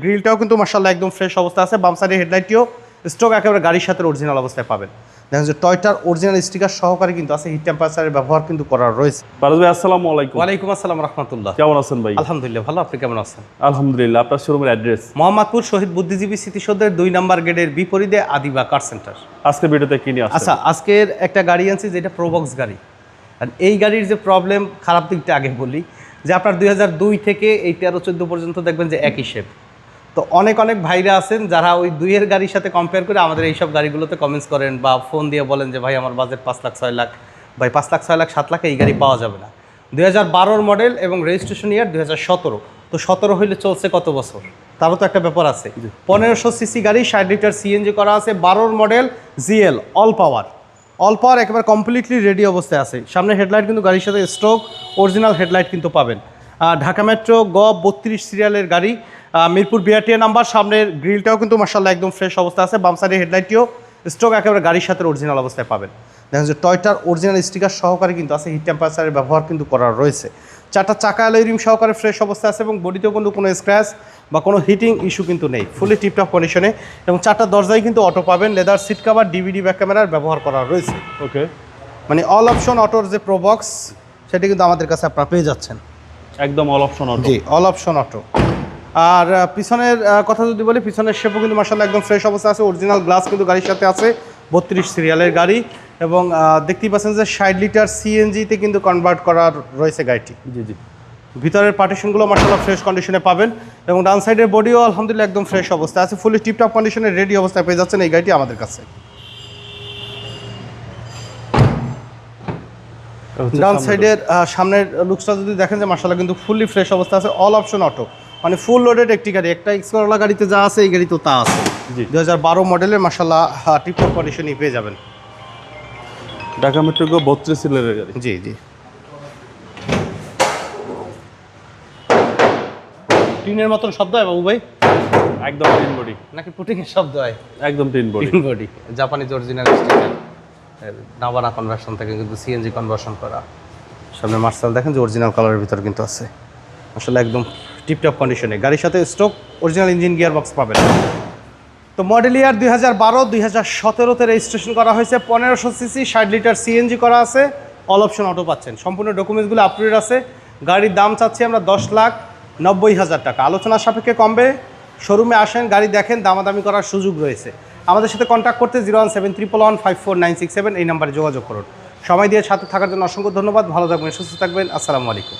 গ্রিলটাও কিন্তু মার্শাল্লাহ একদম ফ্রেশ অবস্থা আছে। বাম সাইডের হেডলাইটটিও স্টক একেবারে গাড়ির সাথে অরিজিনাল অবস্থায় পাবেন। দেখেন যে টয়টার অরিজিনাল স্টিকার সহকারে কিন্তু আছে হিট টেম্পারেচারের ব্যবহার কিন্তু করা রয়েছে। ফারাজ ভাই আসসালামু আলাইকুম। ওয়ালাইকুম আসসালাম রহমতুল্লাহ। কেমন আছেন ভাই? আলহামদুলিল্লাহ ভালো। আপনি কেমন আছেন? আলহামদুলিল্লাহ আপনার শোরুমের অ্যাড্রেস মোহাম্মদপুর শহীদ বুদ্ধিজীবী স্মৃতিসৌধের দুই নম্বর গেটের বিপরীতে আদিবা কার সেন্টার আজকে ভিডিওতে কি নিয়ে আচ্ছা আজকের একটা গাড়ি আনছি যেটা প্রোবক্স গাড়ি। আর এই গাড়ির যে প্রবলেম খারাপ দিকটা আগে বলি যে আপনার দুই হাজার দুই থেকে এই তেরো চোদ্দ পর্যন্ত দেখবেন যে একই শেপ তো অনেক অনেক ভাইরা আছেন যারা ওই দুইয়ের গাড়ির সাথে কম্পেয়ার করে আমাদের এইসব গাড়িগুলোতে কমেন্টস করেন বা ফোন দিয়ে বলেন যে ভাই আমার বাজেট পাঁচ লাখ ছয় লাখ। ভাই পাঁচ লাখ ছয় লাখ সাত লাখে এই গাড়ি পাওয়া যাবে না। দুই হাজার বারোর মডেল এবং রেজিস্ট্রেশন ইয়ার দুই হাজার সতেরো। তো সতেরো হইলে চলছে কত বছর? তারও তো একটা ব্যাপার আছে। পনেরোশো সিসি গাড়ি ষাট লিটার সিএনজি করা আছে বারোর model GL all power all power একেবারে কমপ্লিটলি রেডি অবস্থায় আছে। সামনে হেডলাইট কিন্তু গাড়ির সাথে স্ট্রোক অরিজিনাল হেডলাইট কিন্তু পাবেন। ঢাকা মেট্রো গ বত্রিশ সিরিয়ালের গাড়ি। মিরপুর বিআরটিএ নাম্বার সামনের গ্রিলটাও কিন্তু মার্শাল্লাহ একদম ফ্রেশ অবস্থা আছে। বাম সাইডের হেডলাইটটিও স্ট্রোক একেবারে গাড়ির সাথে অরিজিনাল অবস্থায় পাবেন। দেখেন যে টয়টার অরিজিনাল স্টিকার সহকারে কিন্তু আছে হিট টেম্পারেচারের ব্যবহার কিন্তু করা রয়েছে। চারটা চাকা রিম সহকারে ফ্রেশ অবস্থা আছে এবং বডিতেও কিন্তু কোনো স্ক্র্যাচ বা কোনো হিটিং ইস্যু কিন্তু নেই। ফুলি টিপটপ কন্ডিশনে এবং চারটা দরজাই কিন্তু অটো পাবেন। Leather seat cover DVD back ক্যামেরার ব্যবহার করা রয়েছে। ওকে মানে অল অপশন অটোর যে প্রোবক্স সেটি কিন্তু আমাদের কাছে আপনারা পেয়ে যাচ্ছেন। একদম অল অপশন অটো জি অল অপশন অটো আর পিছনের কথা যদি বলি পিছনের শেপও কিন্তু মার্শাল্লাহ একদম ফ্রেশ অবস্থা আছে। অরিজিনাল গ্লাস কিন্তু গাড়ির সাথে আছে বত্রিশ সিরিয়ালের গাড়ি এবং দেখতেই পাচ্ছেন যে ষাট লিটার সিএনজিতে কিন্তু কনভার্ট করার রয়েছে গাড়িটি। জি জি। ভিতরের পার্টিশনগুলো মার্শাল্লাহ ফ্রেশ কন্ডিশনে পাবেন এবং ডান সাইডের বডিও আলহামদুলিল্লাহ একদম ফ্রেশ অবস্থায় আছে। ফুলি টিপটপ কন্ডিশনে রেডি অবস্থায় পেয়ে যাচ্ছেন এই গাড়িটি আমাদের কাছে। ডান সাইডের সামনের লুকসটা যদি দেখেন যে মার্শাল্লাহ কিন্তু ফুললি ফ্রেশ অবস্থা আছে। অল অপশন অটো মানে ফুল লোডেড একটি গাড়ি। একটা এক্সকরলা গাড়িতে যা আছে এই গাড়িতেও তা আছে। দু হাজার বারো মডেলের মার্শাল্লাহ টিপটপ কন্ডিশনই পেয়ে যাবেন। ঢাকা মেট্রো গো বত্রিশ সিলের গাড়ি। জি জি। টিনের মতন শব্দ হয় বাবু ভাই? একদম টিন বডি নাকি পুটিংয়ের শব্দ হয়? একদম tin body tin body Japanese original sticker নাবানা কনভার্সন থেকে কিন্তু সিএনজি কনভার্সন করা। সামনে মার্শাল দেখেন যে অরিজিনাল কালারের ভিতর কিন্তু আছে। আসলে একদম টিপটপ কন্ডিশনে গাড়ির সাথে stock original engine gear box পাবেন। তো মডেল ইয়ার দুই হাজার বারো, দুই হাজার সতেরোতে রেজিস্ট্রেশন করা হয়েছে। পনেরোশো সিসি, ষাট লিটার সিএনজি করা আছে। অল অপশন অটো পাচ্ছেন। সম্পূর্ণ ডকুমেন্টসগুলো আপডেট আছে। গাড়ির দাম চাচ্ছি আমরা দশ লাখ নব্বই হাজার টাকা। আলোচনার সাপেক্ষে কমবে। শোরুমে আসেন, গাড়ি দেখেন, দামাদামি করার সুযোগ রয়েছে। আমাদের সাথে কন্ট্যাক্ট করতে zero one seven triple one five four nine six seven এই নাম্বারে যোগাযোগ করুন। সময় দিয়ে সাথে থাকার জন্য অসংখ্য ধন্যবাদ। ভালো থাকবেন, সুস্থ থাকবেন। আসসালামু আলাইকুম।